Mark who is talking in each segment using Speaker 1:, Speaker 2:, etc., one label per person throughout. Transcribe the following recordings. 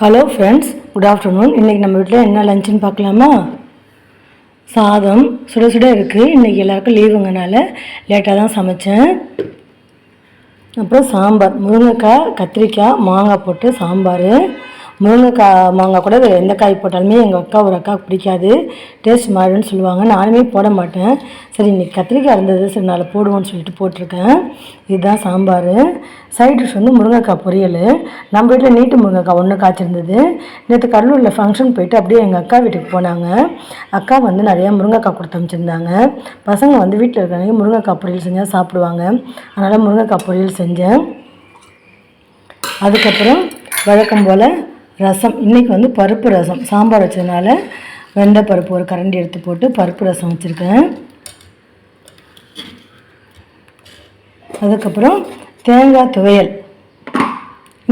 Speaker 1: Hello friends good afternoon இன்றைக்கி நம்ம வீட்டில் என்ன லஞ்சுன்னு பார்க்கலாமா? சாதம் சுட சுட இருக்குது இன்றைக்கி எல்லாருக்கும் லீவுங்கனால லேட்டாக தான் சமைச்சேன். அப்புறம் சாம்பார். முருங்கைக்காய் கத்திரிக்காய் மாங்காய் போட்டு சாம்பார். முருங்கைக்காய் மாங்காய் கூட வேறு எந்த காய் போட்டாலுமே எங்கள் அக்கா ஒரு அக்கா பிடிக்காது. டேஸ்ட் மாறுன்னு சொல்லுவாங்க. நானுமே போட மாட்டேன். சரி இன்றைக்கி கத்திரிக்காய் இருந்தது. சரி நாளை போடுவோன்னு சொல்லிட்டு போட்டிருக்கேன். இதுதான் சாம்பார். சைட் டிஷ் வந்து முருங்கைக்காய் பொரியல். நம்ம வீட்டில் நீட்டு முருங்கைக்காய் ஒன்று காய்ச்சிருந்தது. நேற்று கடலூரில் ஃபங்க்ஷன் போயிட்டு அப்படியே எங்கள் அக்கா வீட்டுக்கு போனாங்க. அக்கா வந்து நிறையா முருங்கைக்காய் கொடுத்து அமைச்சிருந்தாங்க பசங்க வந்து வீட்டில் இருக்கிறவங்க முருங்கைக்காய் பொரியல் செஞ்சால் சாப்பிடுவாங்க. அதனால் முருங்கைக்காய் பொரியல் செஞ்சேன். அதுக்கப்புறம் வழக்கம் போல் ரசம். இன்றைக்கி வந்து பருப்பு ரசம். சாம்பார் வச்சதுனால வெண்டை பருப்பு ஒரு கரண்டி எடுத்து போட்டு பருப்பு ரசம் வச்சுருக்கேன். அதுக்கப்புறம் தேங்காய் துவையல்.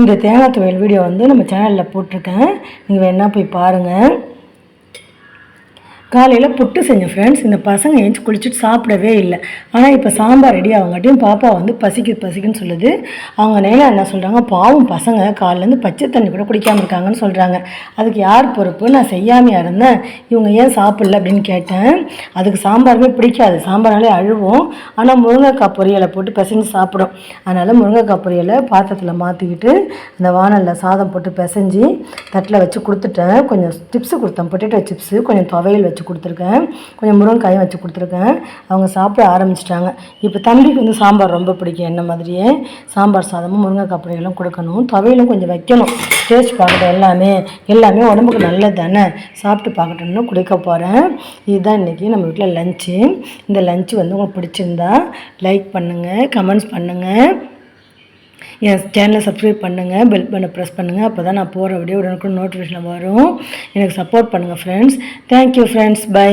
Speaker 1: இந்த தேங்காய் துவையல் வீடியோ வந்து நம்ம சேனலில் போட்டிருக்கேன். நீங்கள் வேணால் போய் பாருங்கள் காலையில் புட்டு செஞ்சேன் ஃப்ரெண்ட்ஸ் இந்த பசங்க ஏஞ்சி குளிச்சுட்டு சாப்பிடவே இல்லை. ஆனால் இப்போ சாம்பார் ரெடி ஆகங்காட்டியும் பாப்பா வந்து பசிக்கு பசிக்குன்னு சொல்லுது. அவங்க நேரம் என்ன சொல்கிறாங்க பாவம் பசங்க காலிலேருந்து பச்சை தண்ணி கூட குடிக்காமல் இருக்காங்கன்னு சொல்கிறாங்க அதுக்கு யார் பொறுப்பு? நான் செய்யாமையாக இருந்தேன். இவங்க ஏன் சாப்பிடல அப்படின்னு கேட்டேன். அதுக்கு சாம்பாருமே பிடிக்காது. சாம்பார்னாலே அழுவோம். ஆனால் முருங்கைக்காய் பொரியலை போட்டு பிசைஞ்சு சாப்பிடும். அதனால் முருங்கைக்காய் பொரியலை பாத்திரத்தில் மாற்றிக்கிட்டு அந்த வானலில் சாதம் போட்டு பிசைஞ்சு தட்டில் வச்சு கொடுத்துட்டேன். கொஞ்சம் சிப்ஸு கொடுத்தேன். பொட்டேட்டோ சிப்ஸு கொஞ்சம் துவையல் வச்சு வச்சு கொடுத்துருக்கேன். கொஞ்சம் முருங்கைக்காயும் வச்சு கொடுத்துருக்கேன். அவங்க சாப்பிட ஆரம்பிச்சிட்டாங்க. இப்போ தம்பிக்கு வந்து சாம்பார் ரொம்ப பிடிக்கும். என்ன மாதிரியே? சாம்பார் சாதமும் முருங்கைக்காய் பொரியலும் கொடுக்கணும். துவையிலும் கொஞ்சம் வைக்கணும். டேஸ்ட் பார்க்கட்டும் எல்லாமே. எல்லாமே உடம்புக்கு நல்லது தானே சாப்பிட்டு பார்க்கட்டும்னு கொடுக்க போகிறேன் இதுதான் இன்றைக்கி நம்ம வீட்டில் லஞ்சு இந்த லஞ்சு வந்து உங்களுக்கு பிடிச்சிருந்தா லைக் பண்ணுங்கள் கமெண்ட்ஸ் பண்ணுங்கள் என் சேனலை சப்ஸ்கிரைப் பண்ணுங்கள் பெல் பண்ண ப்ரெஸ் பண்ணுங்கள் அப்போ தான் நான் போகிற வீடியோ உடனுக்குடன் நோட்டிஃபிகேஷன் வரும். எனக்கு சப்போர்ட் பண்ணுங்கள் ஃப்ரெண்ட்ஸ் தேங்க்யூ ஃப்ரெண்ட்ஸ் பை